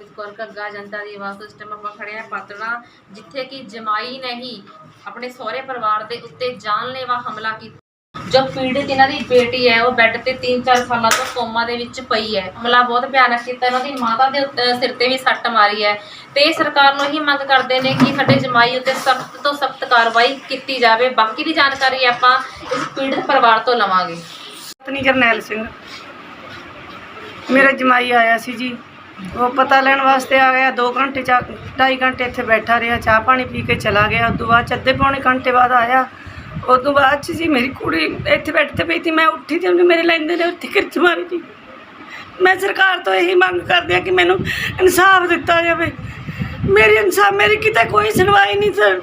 ਹਰਪ੍ਰੀਤ ਕੌਰ ਘੱਗਾ ਜਨਤਾ ਦੀ ਆਵਾਜ਼ ਤੋਂ ਇਸ ਟਾਈਮ ਆਪਾਂ ਖੜੇ ਆ ਪਾਤੜਾ, ਜਿੱਥੇ ਕਿ ਜਮਾਈ ਨੇ ਆਪਣੇ ਸਹੁਰੇ ਪਰਿਵਾਰ ਦੇ ਉੱਤੇ ਜਾਨਲੇਵਾ ਹਮਲਾ ਕੀਤਾ। ਜੋ ਪੀੜਿਤ ਇਹਨਾਂ ਦੀ ਬੇਟੀ ਹੈ, ਉਹ ਬੈੱਡ ਤੇ 3-4 ਸਾਲਾਂ ਤੋਂ ਕੋਮਾ ਦੇ ਵਿੱਚ ਪਈ ਹੈ। ਹਮਲਾ ਬਹੁਤ ਭਿਆਨਕ ਕੀਤਾ। ਇਹਨਾਂ ਦੀ ਮਾਤਾ ਦੇ ਸਿਰ ਤੇ ਵੀ ਸੱਟ ਮਾਰੀ ਹੈ। ਤੇ ਸਰਕਾਰ ਨੂੰ ਹੀ ਮੰਗ ਕਰਦੇ ਨੇ ਕਿ ਸਾਡੇ ਜਮਾਈ ਉੱਤੇ ਸਖਤ ਤੋਂ ਸਖਤ ਕਾਰਵਾਈ ਕੀਤੀ ਜਾਵੇ। ਬਾਕੀ ਦੀ ਜਾਣਕਾਰੀ ਆਪਾਂ ਇਸ ਪੀੜਿਤ ਪਰਿਵਾਰ ਤੋਂ ਲਵਾਂਗੇ। ਪਤਨੀ ਜਰਨੈਲ ਸਿੰਘ। ਮੇਰਾ ਜਮਾਈ ਆਇਆ ਸੀ ਜੀ। ਉਹ ਪਤਾ ਲੈਣ ਵਾਸਤੇ ਆ ਗਿਆ 2 ਘੰਟੇ ਚਾ 2.5 ਘੰਟੇ ਇੱਥੇ ਬੈਠਾ ਰਿਹਾ, ਚਾਹ ਪਾਣੀ ਪੀ ਕੇ ਚਲਾ ਗਿਆ। ਉਸ ਤੋਂ ਬਾਅਦ 'ਚ ਅੱਧੇ ਪੌਣੇ ਘੰਟੇ ਬਾਅਦ ਆਇਆ। ਉਸ ਤੋਂ ਬਾਅਦ 'ਚ ਜੀ ਮੇਰੀ ਕੁੜੀ ਇੱਥੇ ਬੈਠਦੇ ਪਈ ਸੀ, ਮੈਂ ਉੱਠੀ ਤੇ ਉਹਨੇ ਮੇਰੇ ਲੈਂਦੇ ਨੇ ਉੱਥੇ ਕਿਰਚ ਮਾਰੀ ਜੀ ਮੈਂ ਸਰਕਾਰ ਤੋਂ ਇਹੀ ਮੰਗ ਕਰਦੀ ਹਾਂ ਕਿ ਮੈਨੂੰ ਇਨਸਾਫ ਦਿੱਤਾ ਜਾਵੇ। ਮੇਰੀ ਇਨਸਾਫ, ਮੇਰੀ ਕਿਤੇ ਕੋਈ ਸੁਣਵਾਈ ਨਹੀਂ, ਸਰ।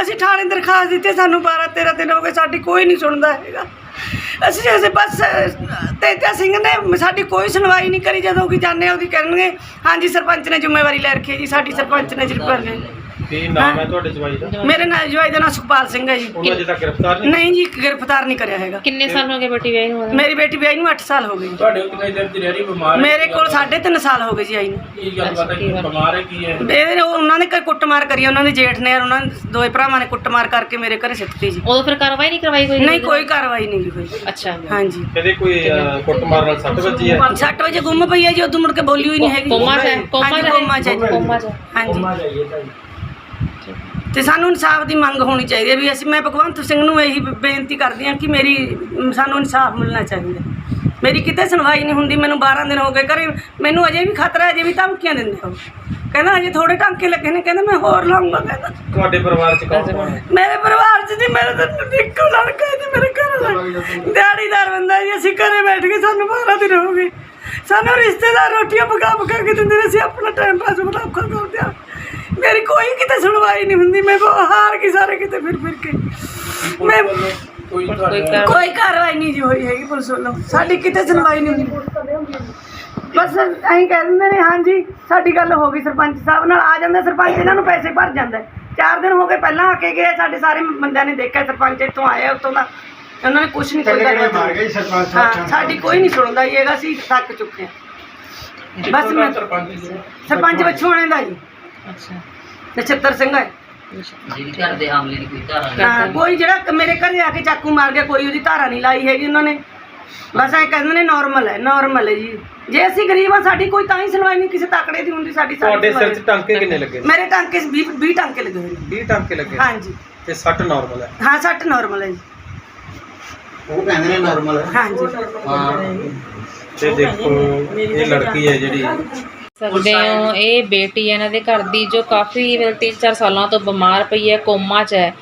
ਅਸੀਂ ਥਾਣੇ ਦਰਖਾਸਤ ਦਿੱਤੀ, ਸਾਨੂੰ 12 13 ਦਿਨ ਹੋ ਗਏ, ਸਾਡੀ ਕੋਈ ਨਹੀਂ ਸੁਣਦਾ ਹੈਗਾ। ਅਸੀਂ ਜੈਸੇ ਬਸ ਤੇਜਾ ਸਿੰਘ ਨੇ ਸਾਡੀ ਕੋਈ ਸੁਣਵਾਈ ਨਹੀਂ ਕਰੀ ਜਦੋਂ ਕਿ ਜਾਂਦੇ ਆ ਉਹਦੀ ਕਰਨਗੇ। ਹਾਂਜੀ, ਸਰਪੰਚ ਨੇ ਜ਼ਿੰਮੇਵਾਰੀ ਲੈ ਰੱਖੀ ਹੈ ਜੀ, ਸਾਡੀ ਸਰਪੰਚ ਨੇ ਜ਼ਿੰਮੇਵਾਰੀ ਲੈ ਕੀ ਨਾਮ ਹੈ ਤੁਹਾਡੇ ਜਵਾਈ ਦਾ? ਮੇਰੇ ਨਾਲ ਜਵਾਈ ਦਾ ਨਾਮ ਸੁਖਪਾਲ ਸਿੰਘ ਹੈ ਜੀ। ਉਹਨੂੰ ਅਜੇ ਤੱਕ ਗ੍ਰਿਫਤਾਰ ਨਹੀਂ ਨਹੀਂ ਜੀ ਗ੍ਰਿਫਤਾਰ ਨਹੀਂ ਕਰਿਆ ਹੈਗਾ। ਕਿੰਨੇ ਸਾਲ ਹੋ ਗਏ ਬੇਟੀ ਵਿਆਹੀ ਨੂੰ? ਮੇਰੀ ਬੇਟੀ ਵਿਆਹੀ ਨੂੰ 8 ਸਾਲ ਹੋ ਗਏ ਜੀ। ਤੁਹਾਡੇ ਕੋਲ ਕਿੰਨੇ ਦਿਨ ਦੀ ਰਹਿ ਰਹੀ ਬਿਮਾਰ। ਹੈ? ਮੇਰੇ ਕੋਲ 3.5 ਸਾਲ ਹੋ ਗਏ ਜੀ ਆਈ ਨੂੰ। ਕੀ ਹੈ? ਕਿ ਬਿਮਾਰ ਹੈ ਕੀ ਹੈ? ਇਹ ਉਹਨਾਂ ਨੇ ਘਰ ਕੁੱਟਮਾਰ ਕਰੀ ਉਹਨਾਂ ਦੇ ਜੇਠ ਨੇ ਔਰ ਉਹਨਾਂ ਦੇ ਦੋਏ ਭਰਾਵਾਂ ਨੇ ਕੁੱਟਮਾਰ ਕਰਕੇ ਮੇਰੇ ਘਰੇ ਸਿੱਟਤੀ ਜੀ। ਉਦੋਂ ਫਿਰ ਕਾਰਵਾਈ ਨਹੀਂ ਕਰਵਾਈ ਕੋਈ? ਨਹੀਂ ਕੋਈ ਕਾਰਵਾਈ ਨਹੀਂ ਜੀ ਹੋਈ। ਅੱਛਾ। ਹਾਂਜੀ। ਇਹਦੇ ਕੋਈ ਅਹ, ਕੁੱਟਮਾਰ ਨਾਲ ਸੱਟ ਵੱਜੀ ਹੈ? 6 ਵਜੇ ਗੁੰਮ ਪਈ ਹੈ ਜੀ ਉਦੋਂ ਮੁੜ ਕੇ ਬੋਲੀ ਹੋਈ ਨਹੀਂ ਹੈਗੀ। ਕੋਮਾ ਚ ਹੈ? ਕੋਮਾ ਚ ਕੋਮਾ ਚ ਹੈ ਜੀ। ਕੋਮਾ ਚ ਹੈ। ਹਾਂਜੀ। ਤੇ ਸਾਨੂੰ ਇਨਸਾਫ ਦੀ ਮੰਗ ਹੋਣੀ ਚਾਹੀਦੀ ਹੈ ਵੀ ਅਸੀਂ ਮੈਂ ਭਗਵੰਤ ਸਿੰਘ ਨੂੰ ਇਹੀ ਬੇਨਤੀ ਕਰਦੀ ਹਾਂ ਕਿ ਮੇਰੀ ਸਾਨੂੰ ਇਨਸਾਫ ਮਿਲਣਾ ਚਾਹੀਦਾ। ਮੇਰੀ ਕਿਤੇ ਸੁਣਵਾਈ ਨਹੀਂ ਹੁੰਦੀ ਮੈਨੂੰ 12 ਦਿਨ ਹੋ ਗਏ ਘਰੇ ਮੈਨੂੰ ਅਜੇ ਵੀ ਖਤਰਾ ਹੈ, ਅਜੇ ਵੀ ਧਮਕੀਆਂ ਦਿੰਦੇ ਹੋ। ਕਹਿੰਦਾ ਅਜੇ ਥੋੜੇ ਟਾਂਕੇ ਲੱਗੇ ਨੇ ਕਹਿੰਦਾ ਮੈਂ ਹੋਰ ਲਾਉਂਗਾ ਕਹਿੰਦਾ। ਤੁਹਾਡੇ ਪਰਿਵਾਰ ਚ ਕੌਣ ਕੌਣ ਹੈ? ਮੇਰੇ ਪਰਿਵਾਰ 'ਚ ਜੀ ਮੇਰੇ ਤਾਂ ਇੱਕੋ ਲੜਕਾ ਹੈ ਜੀ ਮੇਰੇ ਘਰ ਦਾ ਦਿਹਾੜੀਦਾਰ ਬੰਦਾ ਜੀ ਅਸੀਂ ਘਰੇ ਬੈਠ ਕੇ ਸਾਨੂੰ 12 ਦਿਨ ਹੋ ਗਏ। ਸਾਨੂੰ ਰਿਸ਼ਤੇਦਾਰ ਰੋਟੀਆਂ ਪਕਾ ਪਕਾ ਕੇ ਦਿੰਦੇ ਨੇ ਅਸੀਂ ਆਪਣਾ ਟਾਈਮ ਪਾਸ ਬੜਾ ਔਖਾ ਕਰਦੇ ਆ ਮੇਰੀ ਕੋਈ ਕਿਤੇ ਸੁਣਵਾਈ ਨਹੀਂ ਹੁੰਦੀ ਮੈਂ ਬਹੁਤ ਹਾਰ ਕੇ ਸਾਰੇ ਕਿਤੇ ਫਿਰ ਫਿਰ ਕੇ। ਮੈਂ ਕੋਈ ਕਾਰਵਾਈ ਨਹੀਂ ਜੀ ਹੋਈ ਹੈਗੀ ਪੁਲਿਸ ਵੱਲੋਂ। ਸਾਡੀ ਕਿਤੇ ਸੁਣਵਾਈ ਨਹੀਂ ਹੁੰਦੀ। ਬਸ ਐਂ ਕਹਿ ਦਿੰਦੇ ਨੇ ਹਾਂਜੀ ਸਾਡੀ ਗੱਲ ਹੋ ਗਈ ਸਰਪੰਚ ਸਾਹਿਬ ਨਾਲ ਆ ਜਾਂਦਾ ਸਰਪੰਚ ਇਹਨਾਂ ਨੂੰ ਪੈਸੇ ਭਰ ਜਾਂਦਾ। ਚਾਰ ਦਿਨ ਹੋ ਗਏ ਪਹਿਲਾਂ ਆ ਕੇ ਗਏ ਸਾਡੇ ਸਾਰੇ ਬੰਦਿਆਂ ਨੇ ਦੇਖਿਆ ਸਰਪੰਚ ਇੱਥੋਂ ਆਇਆ ਉੱਥੋਂ ਦਾ। ਉਹਨਾਂ ਨੇ ਕੁਝ ਨਹੀਂ ਕੋਈ ਸਰਪੰਚ ਹਾਂ ਸਾਡੀ ਕੋਈ ਨਹੀਂ ਸੁਣਦਾ ਜੀ ਹੈਗਾ ਅਸੀਂ ਥੱਕ ਚੁੱਕੇ ਹਾਂ। ਬਸ ਮੈਂ ਸਰਪੰਚ ਬਛੂਆਣੇ ਦਾ ਜੀ। ਅੱਛਾ। ਨਛੱਤਰ ਸਿੰਘ ਹੈ। ਜਿਹੜੀ ਘਰ ਦੇ ਹਮਲੇ ਦੀ ਕੋਈ ਧਾਰਾ ਨਹੀਂ ਹਾਂ ਕੋਈ ਜਿਹੜਾ ਮੇਰੇ ਘਰੇ ਆ ਕੇ ਚਾਕੂ ਮਾਰ ਗਿਆ ਕੋਈ ਉਹਦੀ ਧਾਰਾ ਨਹੀਂ ਲਾਈ ਹੈਗੀ ਉਹਨਾਂ ਨੇ। ਬਸ ਐ ਕਹਿੰਦੇ ਨੇ ਨਾਰਮਲ ਹੈ ਨਾਰਮਲ ਹੈ ਜੀ। ਜੇ ਅਸੀਂ ਗਰੀਬ ਆ ਸਾਡੀ ਕੋਈ ਤਾਂ ਹੀ ਸੁਣਵਾਈ ਨਹੀਂ ਕਿਸੇ ਤਾਕੜੇ ਦੀ ਹੁੰਦੀ ਸਾਡੀ ਸਾਰੀ ਤੁਹਾਡੇ ਸਿਰ ਸੁਣਵਾਈ। 'ਚ ਟਾਂਕੇ ਕਿੰਨੇ ਲੱਗੇ? ਨੇ ਮੇਰੇ ਟਾਂਕੇ 20 20 ਟਾਂਕੇ ਲੱਗੇ ਹੋਏ ਨੇ। 20 ਟਾਂਕੇ ਲੱਗੇ? ਨੇ। ਹਾਂਜੀ। ਤੇ ਸੱਟ ਨਾਰਮਲ ਹੈ? ਹਾਂ ਸੱਟ ਨਾਰਮਲ ਹੈ ਜੀ। ਉਹ ਕਹਿੰਦੇ ਨੇ ਨਾਰਮਲ ਹੈ। ਹਾਂਜੀ। ਤੇ ਦੇਖੋ ਇਹ ਲੜਕੀ ਹੈ ਜਿਹੜੀ ਸਕਦੇ ਹੋ? ਇਹ ਬੇਟੀ ਹੈ ਇਹਨਾਂ ਦੇ ਘਰ ਦੀ ਜੋ ਕਾਫੀ 3-4 ਸਾਲਾਂ ਤੋਂ ਬਿਮਾਰ ਪਈ ਹੈ ਕੋਮਾ 'ਚ ਹੈ।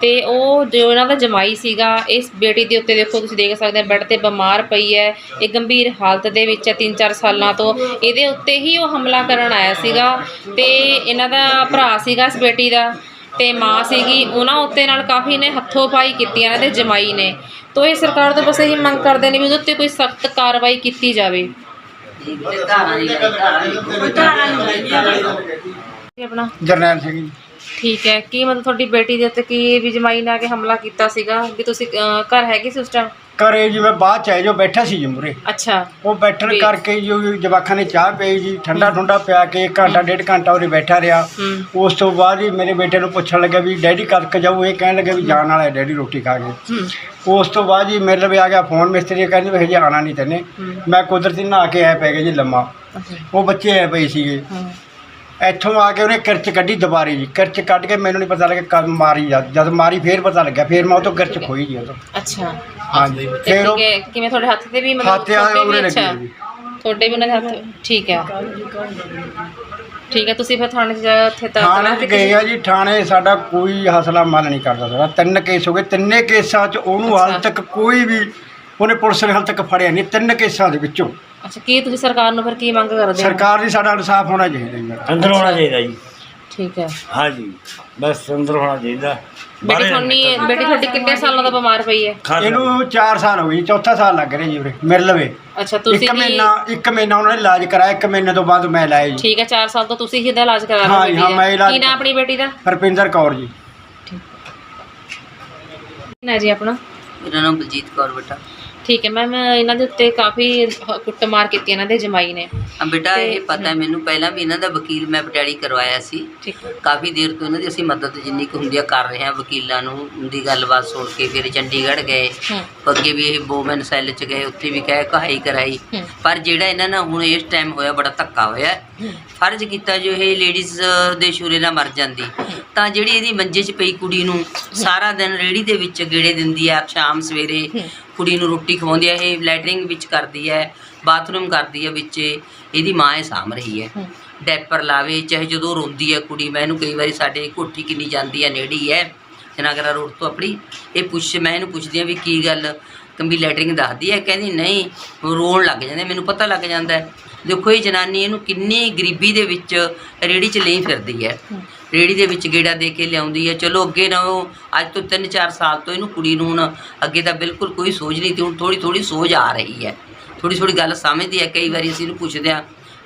ਤੇ ਉਹ ਜੋ ਇਹਨਾਂ ਦਾ ਜਮਾਈ ਸੀਗਾ ਇਸ ਬੇਟੀ ਦੇ ਉੱਤੇ ਦੇਖੋ ਤੁਸੀਂ ਦੇਖ ਸਕਦੇ ਹੋ ਬੈੱਡ ਤੇ ਬਿਮਾਰ ਪਈ ਹੈ। ਇਹ ਗੰਭੀਰ ਹਾਲਤ ਦੇ ਵਿੱਚ ਹੈ 3-4 ਸਾਲਾਂ ਤੋਂ। ਇਹਦੇ ਉੱਤੇ ਹੀ ਉਹ ਹਮਲਾ ਕਰਨ ਆਇਆ ਸੀਗਾ ਤੇ ਇਹਨਾਂ ਦਾ ਭਰਾ ਸੀਗਾ ਇਸ ਬੇਟੀ ਦਾ ਤੇ ਮਾਂ ਸੀਗੀ। ਉਹਨਾਂ ਉੱਤੇ ਨਾਲ ਕਾਫੀ ਨੇ ਹੱਥੋਂ ਪਾਈ ਕੀਤੀ ਇਹਨਾਂ ਦੇ ਜਮਾਈ ਨੇ। ਤੋ ਇਹ ਸਰਕਾਰ ਤੋਂ ਬਸ ਇਹੀ ਮੰਗ ਕਰਦੇ ਨੇ ਵੀ ਉਹਦੇ ਉੱਤੇ ਕੋਈ ਸਖਤ ਕਾਰਵਾਈ ਕੀਤੀ ਜਾਵੇ। ਇਹ ਕੋਈ ਧਾਰਾ ਨਹੀਂ ਲਾਈ, ਧਾਰਾ ਨਹੀਂ ਇਹ ਆਪਣਾ? ਜਰਨੈਲ ਸਿੰਘ ਜੀ। ਠੀਕ ਹੈ ਕੀ ਮਤਲਬ ਤੁਹਾਡੀ ਬੇਟੀ ਦੇ ਉੱਤੇ ਕੀ ਵੀ ਜਮਾਈ ਨੇ ਆ ਕੇ ਹਮਲਾ ਕੀਤਾ ਸੀਗਾ? ਵੀ ਤੁਸੀਂ ਅਹ, ਘਰ ਹੈਗੇ ਸੀ ਉਸ ਟਾਈਮ ਘਰੇ ਜਿਵੇਂ ਬਾਅਦ ਚ ਆਏ ਜੋ ਬੈਠਾ ਸੀ ਜੀ ਮੁਰੇ ਅੱਛਾ। ਉਹ ਬੈਠਣ ਕਰਕੇ ਜੋ ਜਵਾਖਾਂ ਨੇ ਚਾਹ ਪਈ ਜੀ ਠੰਡਾ ਠੰਡਾ ਪਿਆ ਕੇ ਘੰਟਾ ਡੇਢ ਘੰਟਾ ਉਹਦੇ ਬੈਠਾ ਰਿਹਾ। ਹੂੰ। ਉਸ ਤੋਂ ਬਾਅਦ ਹੀ ਮੇਰੇ ਬੇਟੇ ਨੂੰ ਪੁੱਛਣ ਲੱਗਾ ਵੀ ਡੈਡੀ ਕਦ ਕ ਜਾਊ? ਇਹ ਕਹਿਣ ਲੱਗੇ ਵੀ ਜਾਣ ਵਾਲਾ ਹੈ ਡੈਡੀ ਰੋਟੀ ਖਾ ਕੇ। ਹੂੰ। ਉਸ ਤੋਂ ਬਾਅਦ ਜੀ ਮੇਰੇ ਲਵੇ ਆ ਗਿਆ ਫੋਨ ਮਿਸਤਰੀ ਕਹਿੰਦੇ ਵੀ ਹਜੇ ਆਣਾ ਨਹੀਂ ਤੈਨੇ। ਹੂੰ। ਮੈਂ ਕੁਦਰਤੀ ਨਹਾ ਕੇ ਆਇਆ ਪੈ ਗਿਆ ਜੀ ਲੰਮਾ। ਅੱਛਾ। ਉਹ ਬੱਚੇ ਆਏ ਪਏ ਸੀਗੇ। ਹਾਂ। ਇੱਥੋਂ ਆ ਕੇ ਉਹਨੇ ਕਿਰਚ ਕੱਢੀ ਦੁਬਾਰੇ ਜੀ। ਕਿਰਚ ਕੱਢ ਕੇ ਮੈਨੂੰ ਨਹੀਂ ਪਤਾ ਲੱਗਿਆ ਕਦ ਮਾਰੀ ਜਦ ਜਦ ਮਾਰੀ ਫੇਰ ਪਤਾ ਲੱਗਿਆ। ਫੇਰ ਮੈਂ ਉਹ ਤੋਂ ਕਿਰਚ ਖੋਈ ਜੀ ਉਹ ਤੋਂ। ਅੱਛਾ। ਹਾਂਜੀ। ਤੇ ਫੇਰ ਉਹ ਠੀਕ ਹੈ ਕਿਵੇਂ ਤੁਹਾਡੇ ਹੱਥ ਤੇ ਵੀ ਹੱਥ ਤੁਹਾਡੇ ਆ ਵੀ ਉਰੇ ਅੱਛਾ ਲੱਗੀ ਜੀ ਤੁਹਾਡੇ ਵੀ ਉਹਨਾਂ ਦੇ ਹੱਥ ਠੀਕ ਹੈ ਠੀਕ ਹੈ ਤੁਸੀਂ ਫਿਰ ਥਾਣੇ 'ਚ ਜਾ ਉੱਥੇ ਤਾਂ ਥਾਣੇ 'ਚ ਗਏ ਆ ਜੀ ਥਾਣੇ ਸਾਡਾ ਕੋਈ ਹਸਲਾ ਮਨ ਨਹੀਂ ਕਰਦਾ ਸਾਡਾ। ਤਿੰਨ ਕੇਸ ਹੋ ਗਏ ਤਿੰਨੇ ਕੇਸਾਂ 'ਚ ਉਹਨੂੰ ਹਾਲ ਅੱਛਾ। ਤੱਕ ਕੋਈ ਵੀ ਉਹਨੇ ਪੁਲਿਸ ਨੇ ਹਾਲ ਤੱਕ ਫੜਿਆ ਨਹੀਂ ਤਿੰਨ ਕੇਸਾਂ ਦੇ ਵਿੱਚੋਂ। ਅੱਛਾ ਕੀ ਤੁਸੀਂ ਸਰਕਾਰ ਨੂੰ ਫਿਰ ਕੀ ਮੰਗ ਕਰਦੇ ਹੋ? ਸਰਕਾਰ ਦੀ ਸਾਡਾ ਇਨਸਾਫ ਹੋਣਾ ਚਾਹੀਦਾ ਜੀ। ਅੰਦਰ ਹੋਣਾ ਚਾਹੀਦਾ ਜੀ। ਠੀਕ ਹੈ। ਹਾਂਜੀ। ਬਸ ਅੰਦਰ ਹੋਣਾ ਚਾਹੀਦਾ। ਬੇਟੀ ਤੁਹਾਡੀ ਬੇਟੀ ਤੁਹਾਡੀ ਕਿੰਨੇ ਸਾਲਾਂ ਤੋਂ ਬਿਮਾਰ ਪਈ ਹੈ? ਖਾਸ ਇਹਨੂੰ 4 ਸਾਲ ਹੋ ਗਏ ਜੀ ਚੌਥਾ ਸਾਲ ਲੱਗ ਰਿਹਾ ਜੀ ਉਰੇ ਮੇਰੇ ਲਵੇ। ਅੱਛਾ ਤੁਸੀਂ ਇੱਕ ਵੀ ਮਹੀਨਾ ਇੱਕ ਮਹੀਨਾ ਉਹਨਾਂ ਨੇ ਇਲਾਜ ਕਰਾਇਆ ਇੱਕ ਮਹੀਨੇ ਤੋਂ ਬਾਅਦ ਮੈਂ ਲਾਇਆ ਜੀ। ਠੀਕ ਹੈ 4 ਸਾਲ ਤੋਂ ਤੁਸੀਂ ਹੀ ਇਹਦਾ ਇਲਾਜ ਕਰਾ ਰਹੇ ਹੋ ਹਾਂ, ਬੇਟੀ ਮੈਂ ਦਾ। ਇਲਾਜ ਕੀ ਨਾਮ ਆਪਣੀ ਬੇਟੀ ਦਾ? ਹਰਪਿੰਦਰ ਕੌਰ ਜੀ। ਨਾ ਜੀ ਆਪਣਾ? ਮੇਰਾ ਨਾਮ ਬਲਜੀਤ ਕੌਰ ਬੇਟਾ। ਠੀਕ ਹੈ ਮੈਮ ਇਹਨਾਂ ਦੇ ਉੱਤੇ ਕਾਫੀ ਹ- ਕੁੱਟਮਾਰ ਕੀਤੀ ਇਹਨਾਂ ਦੇ ਜਮਾਈ ਨੇ। ਹਾਂ ਬੇਟਾ ਤੇ- ਇਹ ਪਤਾ ਹੈ ਮੈਨੂੰ ਪਹਿਲਾਂ ਵੀ ਇਹਨਾਂ ਦਾ ਵਕੀਲ ਮੈਂ ਪਟਿਆਲੀ ਕਰਵਾਇਆ ਸੀ। ਠੀਕ ਹੈ। ਕਾਫੀ ਦੇਰ ਤੋਂ ਇਹਨਾਂ ਦੀ ਅਸੀਂ ਮਦਦ ਜਿੰਨੀ ਕੁ ਹੁੰਦੀ ਆ ਕਰ ਰਹੇ ਹਾਂ ਵਕੀਲਾਂ ਨੂੰ ਦੀ ਗੱਲਬਾਤ ਸੁਣ ਕੇ ਫਿਰ ਚੰਡੀਗੜ੍ਹ ਗਏ। ਹੂੰ। ਅੱਗੇ ਵੀ ਇਹ ਬੋਮਨ ਸੈੱਲ ਚ ਗਏ ਉੱਥੇ ਵੀ ਕਹਿ ਕਹਾਈ ਕਰਾਈ। ਹੂੰ। ਪਰ ਜਿਹੜਾ ਇਹਨਾਂ ਨਾਲ ਹੁਣ ਇਸ ਟਾਈਮ ਹੋਇਆ ਬੜਾ ਧੱਕਾ ਹੋਇਆ। ਹੂੰ। ਫਰਜ਼ ਕੀਤਾ ਜੋ ਇਹ ਲੇਡੀਜ਼ ਦੇ ਸ਼ੂਰੇ ਨਾਲ ਮਰ ਜਾਂਦੀ। ਤਾਂ ਜਿਹੜੀ ਇਹਦੀ ਮੰਜੇ 'ਚ ਪਈ ਕੁੜੀ ਨੂੰ ਸਾਰਾ ਦਿਨ ਰੇੜੀ ਦੇ ਵਿੱਚ ਗੇੜੇ ਦਿੰਦੀ ਆ ਸ਼ਾਮ ਸਵੇਰੇ। ਹੂੰ। ਕੁੜੀ ਨੂੰ ਰੋਟੀ ਖਵਾਉਂਦੀ ਆ ਇਹ ਲੈਟਰਿੰਗ ਵਿੱਚ ਕਰਦੀ ਹੈ ਬਾਥਰੂਮ ਕਰਦੀ ਹੈ ਵਿੱਚ ਇਹਦੀ ਮਾਂ ਇਹ ਸਾਂਭ ਰਹੀ ਹੈ। ਹੂੰ। ਡੈਪਰ ਲਾਵੇ ਚਾਹੇ ਜਦੋਂ ਰੋਂਦੀ ਹੈ ਕੁੜੀ ਮੈਂ ਇਹਨੂੰ ਕਈ ਵਾਰੀ ਸਾਡੇ ਕੋਠੀ ਕਿੰਨੀ ਜਾਂਦੀ ਹੈ ਨੇੜੇ ਹੀ ਹੈ ਜਨਾਗਰਾ ਰੋਡ ਤੋਂ ਆਪਣੀ ਇਹ ਪੁੱਛ ਮੈਂ ਇਹਨੂੰ ਪੁੱਛਦੀ ਹਾਂ ਵੀ ਕੀ ਗੱਲ ਕੰਬੀ ਲੈਟਰਿੰਗ ਦੱਸਦੀ ਹੈ ਕਹਿੰਦੀ ਨਹੀਂ ਰੋਣ ਲੱਗ ਜਾਂਦੇ ਮੈਨੂੰ ਪਤਾ ਲੱਗ ਜਾਂਦਾ ਹੈ। ਦੇਖੋ ਇਹ ਜਨਾਨੀ ਇਹਨੂੰ ਕਿੰਨੀ ਗਰੀਬੀ ਦੇ ਵਿੱਚ ਰੇੜੀ 'ਚ ਲਈ ਫਿਰਦੀ ਹੈ। ਹੂੰ। ਰੇੜੀ ਦੇ ਵਿੱਚ ਗੇੜਾ ਦੇ ਕੇ ਲਿਆਉਂਦੀ ਹੈ। ਚਲੋ ਅੱਗੇ ਨਾ ਉਹ, ਅੱਜ ਤੋਂ 3-4 ਸਾਲ ਤੋਂ ਇਹਨੂੰ ਕੁੜੀ ਨੂੰ ਹੁਣ ਅੱਗੇ ਤਾਂ ਬਿਲਕੁਲ ਕੋਈ ਸੋਚ ਨਹੀਂ ਤੀ ਹੁਣ ਥੋੜੀ ਥੋੜੀ ਸੋਚ ਆ ਰਹੀ ਹੈ। ਥੋੜੀ ਥੋੜੀ ਗੱਲ ਸਮਝਦੀ ਹੈ, ਕਈ ਵਾਰੀ ਅਸੀਂ ਇਹਨੂੰ ਪੁੱਛਦੇ ਹਾਂ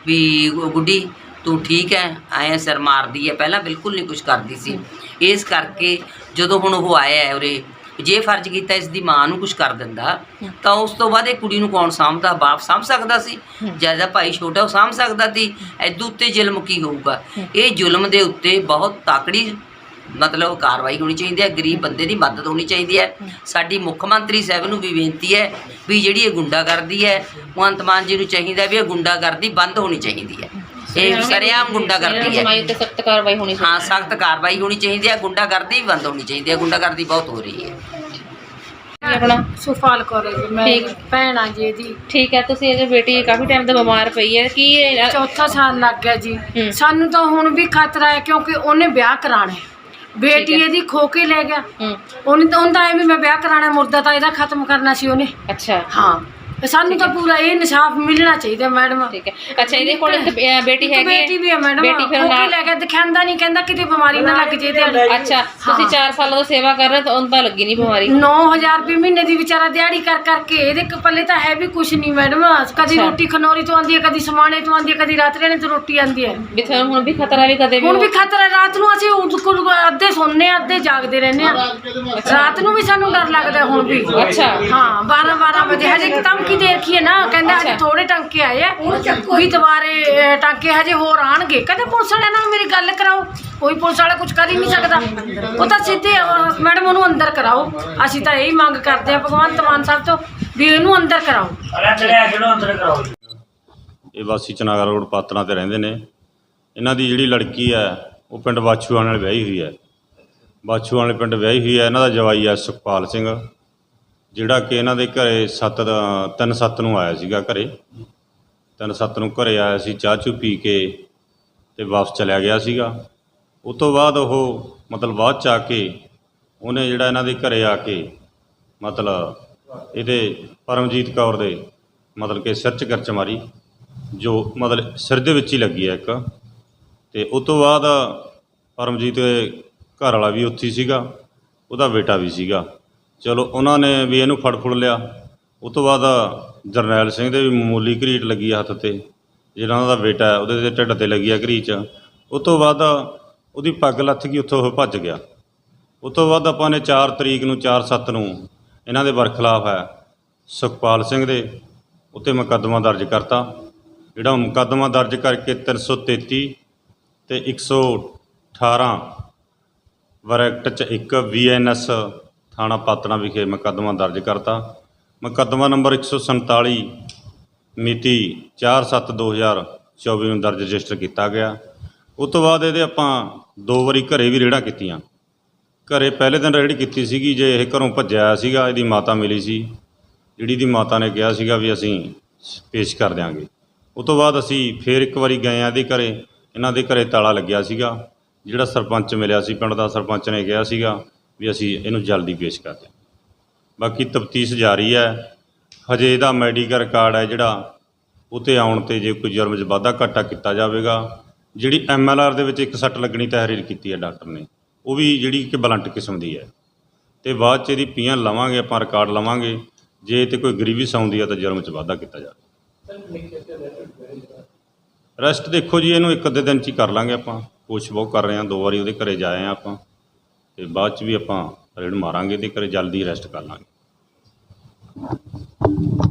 ਵੀ ਗੁ- ਗੁੱਡੀ, ਤੂੰ ਠੀਕ ਹੈ? ਆਇਆ ਸਿਰ ਮਾਰਦੀ ਹੈ। ਪਹਿਲਾਂ ਬਿਲਕੁਲ ਨਹੀਂ ਕੁਝ ਕਰਦੀ ਸੀ। ਇਸ ਕਰਕੇ ਜਦੋਂ ਹੁਣ ਉਹ ਆਇਆ ਹੈ ਉਰੇ ਜੇ ਫਰਜ਼ ਕੀਤਾ ਇਸ ਦੀ ਮਾਂ ਨੂੰ ਕੁਝ ਕਰ ਦਿੰਦਾ ਤਾਂ ਉਸ ਤੋਂ ਬਾਅਦ ਇਹ ਕੁੜੀ ਨੂੰ ਕੌਣ ਸਾਂਭਦਾ? ਬਾਪ ਸਾਂਭ ਸਕਦਾ ਸੀ। ਜ਼ਿਆਦਾ ਭਾਈ ਛੋਟਾ ਉਹ ਸਾਂਭ ਸਕਦਾ ਸੀ। ਐਦੂ ਉੱਤੇ ਜ਼ੁਲਮ ਕੀ ਹੋਊਗਾ? ਇਹ ਜ਼ੁਲਮ ਦੇ ਉੱਤੇ ਬਹੁਤ ਤਾਕੜੀ ਮਤਲਬ ਕਾਰਵਾਈ ਹੋਣੀ ਚਾਹੀਦੀ ਹੈ। ਗਰੀਬ ਬੰਦੇ ਦੀ ਮਦਦ ਹੋਣੀ ਚਾਹੀਦੀ ਹੈ। ਸਾਡੀ ਮੁੱਖ ਮੰਤਰੀ ਸਾਹਿਬ ਨੂੰ ਵੀ ਬੇਨਤੀ ਹੈ ਵੀ ਜਿਹੜੀ ਇਹ ਗੁੰਡਾਗਰਦੀ ਹੈ ਭਗਵੰਤ ਮਾਨ ਜੀ ਨੂੰ ਚਾਹੀਦਾ ਵੀ ਇਹ ਗੁੰਡਾਗਰਦੀ ਬੰਦ ਹੋਣੀ ਚਾਹੀਦੀ ਹੈ। ਇਹ ਸਰੇਆਮ ਗੁੰਡਾਗਰਦੀ ਹੈ। ਉੱਤੇ ਸਖਤ ਕਾਰਵਾਈ ਹੋਣੀ ਹਾਂ ਸਖਤ ਕਾਰਵਾਈ ਹੋਣੀ ਚਾਹੀਦੀ ਹੈ ਗੁੰਡਾਗਰਦੀ ਵੀ ਬੰਦ ਹੋਣੀ ਚਾਹੀਦੀ ਹੈ ਗੁੰਡਾਗਰਦੀ ਬਹੁਤ ਹੋ ਰਹੀ ਹੈ। ਹੈ ਆਪਣਾ ਸੁਫਾਲ ਕੌਰ ਜੀ ਮੈਂ ਠੀਕ। ਭੈਣ ਆ ਜੀ ਇਹਦੀ। ਠੀਕ ਹੈ ਤੁਸੀਂ ਇਹ ਜੋ ਬੇਟੀ ਕਾਫੀ ਟਾਈਮ ਤੋਂ ਬਿਮਾਰ ਪਈ ਹੈ। ਕੀ ਇਹ- ਚੌਥਾ ਸਾਲ ਲੱਗ ਗਿਆ ਜੀ। ਹੂੰ। ਸਾਨੂੰ ਤਾਂ ਹੁਣ ਵੀ ਖਤਰਾ ਹੈ ਕਿਉਂਕਿ ਉਹਨੇ ਵਿਆਹ ਕਰਾਣਾ ਹੈ। ਬੇਟੀ ਠੀਕ ਹੈ। ਇਹਦੀ ਖੋ ਕੇ ਲੈ ਗਿਆ। ਹੂੰ। ਉਹਨੇ ਤਾਂ ਉਹਦਾ ਐ ਵੀ ਮੈਂ ਵਿਆਹ ਕਰਾਣਾ ਮੁਰਦਾ ਤਾਂ ਇਹਦਾ ਖਤਮ ਕਰਨਾ ਸੀ ਉਹਨੇ। ਅੱਛਾ। ਹਾਂ। ਤੇ ਸਾਨੂੰ ਤਾਂ ਪੂਰਾ ਇਹ ਇਨਸਾਫ ਮਿਲਣਾ ਚਾਹੀਦਾ ਮੈਡਮ। ਠੀਕ ਹੈ। ਅੱਛਾ ਇਹਦੇ ਕੋਲ ਇੱਕ ਬੇ- ਬੇਟੀ ਇੱਕ ਹੈਗੀ ਹੈ? ਬੇਟੀ ਵੀ ਹੈ ਮੈਡਮ। ਬੇਟੀ ਫਿਰ ਕੇ ਨਾਲ ਲੈ ਗਿਆ ਦਿਖਾਉਂਦਾ ਨਹੀਂ ਕਹਿੰਦਾ ਕਿਤੇ ਬਿਮਾਰੀ ਨਾ ਲੱਗ ਜੇ ਤੇ ਅੱਛਾ ਤੁਸੀਂ 4 ਸਾਲਾਂ ਤੋਂ ਸੇਵਾ ਕਰ ਰਹੇ ਹੋ ਤਾਂ ਉਹਨੂੰ ਤਾਂ ਲੱਗੀ ਨਹੀਂ ਬਿਮਾਰੀ। 9000 ਰੁਪਏ ਮਹੀਨੇ ਦੀ ਵਿਚਾਰਾ ਦਿਹਾੜੀ ਕਰ ਕਰਕੇ ਇਹਦੇ ਕ- ਪੱਲੇ ਤਾਂ ਹੈ ਵੀ ਕੁਛ ਨਹੀਂ ਮੈਡਮ। ਕਦੀ ਅੱਛਾ। ਰੋਟੀ ਖਨੌਰੀ ਤੋਂ ਆਉਂਦੀ ਹੈ ਕਦੀ ਸਮਾਣੇ ਤੋਂ ਆਉਂਦੀ ਹੈ ਕਦੀ ਰਾਤ ਰਹਿਣੇ ਤੋਂ ਰੋਟੀ ਆਉਂਦੀ ਹੈ। ਵੀ ਤੁਹਾਨੂੰ ਹੁਣ ਵੀ ਖਤਰਾ ਵੀ ਕਦੇ ਵੀ ਹੁਣ ਵੀ ਖਤਰਾ ਹੈ, ਰਾਤ ਨੂੰ ਅਸੀਂ ਉਦ- ਕੁਲ- ਅੱਧੇ ਸੌਂਦੇ ਹਾਂ ਅੱਧੇ ਜਾਗਦੇ ਰਹਿੰਦੇ ਆ ਰਾਤ ਨੂੰ ਵੀ ਸਾਨੂੰ ਡਰ ਲੱਗਦਾ ਹੁਣ ਵੀ। ਅੱਛਾ। ਹਾਂ 12 12 ਵਜੇ। ਹਜੇ ਧਮਕੀ ਦੇ ਰੱਖੀ ਹੈ ਨਾ ਕਹਿੰਦਾ ਅੱਛਾ। ਥੋੜੇ ਟੰਕੇ ਆਏ ਆ। ਵੀ ਦੁਬਾਰੇ ਅਹ, ਟਾਂਕੇ ਹਜੇ ਹੋਰ ਆਣਗੇ ਕਹਿੰਦੇ ਪੁਲਿਸ ਵਾਲਿਆਂ ਨਾਲ ਮੇਰੀ ਗੱਲ ਕਰਾਓ। ਕੋਈ ਪੁਲਿਸ ਵਾਲਾ ਕੁਝ ਕਰ ਹੀ ਨਹੀਂ ਸਕਦਾ। ਉਹ ਤਾਂ ਸਿੱਧੇ ਅਹ, ਮੈਡਮ ਉਹਨੂੰ ਅੰਦਰ ਕਰਾਓ। ਅਸੀਂ ਤਾਂ ਇਹੀ ਮੰਗ ਕਰਦੇ ਆ ਭਗਵੰਤ ਮਾਨ ਸਾਹਿਬ ਤੋਂ ਵੀ ਇਹਨੂੰ ਅੰਦਰ ਕਰਾਓ। ਇਹ ਵਾਸੀ ਚਨਾਗਾ ਰੋਡ ਪਾਤਰਾਂ ਤੇ ਰਹਿੰਦੇ ਨੇ। ਇਹਨਾਂ ਦੀ ਜਿਹੜੀ ਲੜਕੀ ਹੈ ਉਹ ਪਿੰਡ ਬਾਛੂਆਂ ਨਾਲ ਵਿਆਹੀ ਹੋਈ ਹੈ। ਬਾਛੂਆਂ ਵਾਲੇ ਪਿੰਡ ਵਿਆਹੀ ਹੋਈ ਹੈ। ਇਹਨਾਂ ਦਾ ਜਵਾਈ ਹੈ ਸੁਖਪਾਲ ਸਿੰਘ। ਜਿਹੜਾ ਕਿ ਇਹਨਾਂ ਦੇ ਘਰੇ ਸੱਤ ਦਾ- ਤਿੰਨ ਸੱਤ ਨੂੰ ਆਇਆ ਸੀਗਾ ਘਰੇ। ਤਿੰਨ ਸੱਤ ਨੂੰ ਘਰੇ ਆਇਆ ਸੀ, ਚਾਹ ਚੂ ਪੀ ਕੇ ਤੇ ਵਾਪਸ ਚਲਿਆ ਗਿਆ ਸੀਗਾ। ਉਸ ਤੋਂ ਬਾਅਦ ਉਹ ਮਤਲਬ ਬਾਅਦ ਚ ਆ ਕੇ ਉਹਨੇ ਜਿਹੜਾ ਇਹਨਾਂ ਦੇ ਘਰੇ ਆ ਕੇ ਮਤਲਬ ਇਹਦੇ ਪਰਮਜੀਤ ਕੌਰ ਦੇ ਮਤਲਬ ਕਿ ਸਿਰ 'ਚ ਗਰਚ ਮਾਰੀ, ਜੋ ਮਤਲਬ ਸਿਰ ਦੇ ਵਿੱਚ ਹੀ ਲੱਗੀ ਹੈ ਇੱਕ। ਤੇ ਉਸ ਤੋਂ ਬਾਅਦ ਪਰਮਜੀਤ ਦੇ ਘਰ ਵਾਲਾ ਵੀ ਉੱਥੇ ਸੀਗਾ, ਉਹਦਾ ਬੇਟਾ ਵੀ ਸੀਗਾ। ਚਲੋ ਉਹਨਾਂ ਨੇ ਵੀ ਇਹਨੂੰ ਫੜ ਫੁੜ ਲਿਆ। ਉਸ ਤੋਂ ਬਾਅਦ ਜਰਨੈਲ ਸਿੰਘ ਦੇ ਵੀ ਮਾਮੂਲੀ ਘਰੀਟ ਲੱਗੀ ਆ ਹੱਥ ਤੇ। ਜਿਹੜਾ ਉਹਨਾਂ ਦਾ ਬੇਟਾ ਹੈ, ਉਹਦੇ ਤੇ ਢਿੱਡ ਤੇ ਲੱਗੀ ਆ ਘਰੀਚ ਉਸ ਤੋਂ ਬਾਅਦ ਉਹਦੀ ਪੱਗ ਲੱਥ ਗਈ, ਉੱਥੋਂ ਉਹ ਭੱਜ ਗਿਆ। ਉਸ ਤੋਂ ਬਾਅਦ ਆਪਾਂ ਨੇ 4 ਤਰੀਕ ਨੂੰ 4-7 ਨੂੰ ਇਹਨਾਂ ਦੇ ਬਰਖਲਾਫ ਹੈ, ਸੁਖਪਾਲ ਸਿੰਘ ਦੇ ਉੱਤੇ ਮੁਕੱਦਮਾ ਦਰਜ ਕਰਤਾ। ਜਿਹੜਾ ਮੁਕੱਦਮਾ ਦਰਜ ਕਰਕੇ 333 ਤੇ 118 ਵਰੈਕਟ ਚ ਇੱਕ ਵੀਐਨਐਸ ਥਾਣਾ ਪਾਤਣਾ ਵਿਖੇ ਮੁਕੱਦਮਾ ਦਰਜ ਕਰਤਾ। ਮੁਕੱਦਮਾ ਨੰਬਰ 147 ਮਿਤੀ 4/7/2024 ਨੂੰ ਦਰਜ ਰਜਿਸਟਰ ਕੀਤਾ ਗਿਆ। ਉਸ ਤੋਂ ਬਾਅਦ ਇਹਦੇ ਆਪਾਂ ਦੋ ਵਾਰੀ ਘਰੇ ਵੀ ਰੇੜਾਂ ਕੀਤੀਆਂ। ਘਰੇ ਪਹਿਲੇ ਦਿਨ ਰੇੜੀ ਕੀਤੀ ਸੀਗੀ, ਜੇ ਇਹ ਘਰੋਂ ਭੱਜਿਆ ਆਇਆ ਸੀਗਾ, ਇਹਦੀ ਮਾਤਾ ਮਿਲੀ ਸੀ। ਜਿਹੜੀ ਦੀ ਮਾਤਾ ਨੇ ਕਿਹਾ ਸੀਗਾ ਵੀ ਅਸੀਂ ਪੇਸ਼ ਕਰ ਦਿਆਂਗੇ। ਉਸ ਤੋਂ ਬਾਅਦ ਅਸੀਂ ਫੇਰ ਇੱਕ ਵਾਰੀ ਗਏ ਆ ਇਹਦੇ ਘਰੇ। ਇਹਨਾਂ ਦੇ ਘਰੇ ਤਾਲਾ ਲੱਗਿਆ ਸੀਗਾ, ਜਿਹੜਾ ਸਰਪੰਚ ਮਿਲਿਆ ਸੀ, ਪਿੰਡ ਦਾ ਸਰਪੰਚ ਨੇ ਕਿਹਾ ਸੀਗਾ ਵੀ ਅਸੀਂ ਇਹਨੂੰ ਜਲਦੀ ਪੇਸ਼ ਕਰ ਦਿਆਂ ਬਾਕੀ ਤਫਤੀਸ਼ ਜਾਰੀ ਹੈ। ਹਜੇ ਇਹਦਾ ਮੈਡੀਕਲ ਰਿਕਾਰਡ ਹੈ ਜਿਹੜਾ ਉਤੇ ਆਉਣ ਤੇ ਜੇ ਕੋਈ ਜੁਰਮ 'ਚ ਵਾਧਾ ਘਾਟਾ ਕੀਤਾ ਜਾਵੇਗਾ। ਜਿਹੜੀ ਐਮਐਲਆਰ ਦੇ ਵਿੱਚ ਇੱਕ ਸੱਟ ਲੱਗਣੀ ਤਹਿਰੀਰ ਕੀਤੀ ਹੈ ਡਾਕਟਰ ਨੇ, ਉਹ ਵੀ ਜਿਹੜੀ ਕਿ ਬਲੰਟ ਕਿਸਮ ਦੀ ਹੈ। ਤੇ ਬਾਅਦ 'ਚ ਇਹਦੀ ਪੀਆਂ ਲਵਾਂਗੇ, ਆਪਾਂ ਰਿਕਾਰਡ ਲਵਾਂਗੇ। ਜੇ ਤੇ ਕੋਈ ਗਰੀਬੀ ਸੌਂਦੀ ਆ ਤਾਂ ਜੁਰਮ 'ਚ ਵਾਧਾ ਕੀਤਾ ਜਾਵੇ। ਰੈਸਟ ਦੇਖੋ ਜੀ, ਇਹਨੂੰ ਇੱਕ ਅੱਧੇ ਦਿਨ 'ਚ ਹੀ ਕਰ ਲਾਂਗੇ ਆਪਾਂ। ਕੋਸ਼ਿਸ਼ ਬਹੁਤ ਕਰ ਰਹੇ ਹਾਂ, ਦੋ ਵਾਰੀ ਉਹਦੇ ਘਰੇ ਜਾਏ ਆ ਆਪਾਂ। ਤੇ ਬਾਅਦ 'ਚ ਵੀ ਆਪਾਂ ਰੇਡ ਮਾਰਾਂਗੇ ਤੇ ਘਰੇ ਜਲਦੀ ਰੈਸਟ ਕਰ ਲਾਂਗੇ।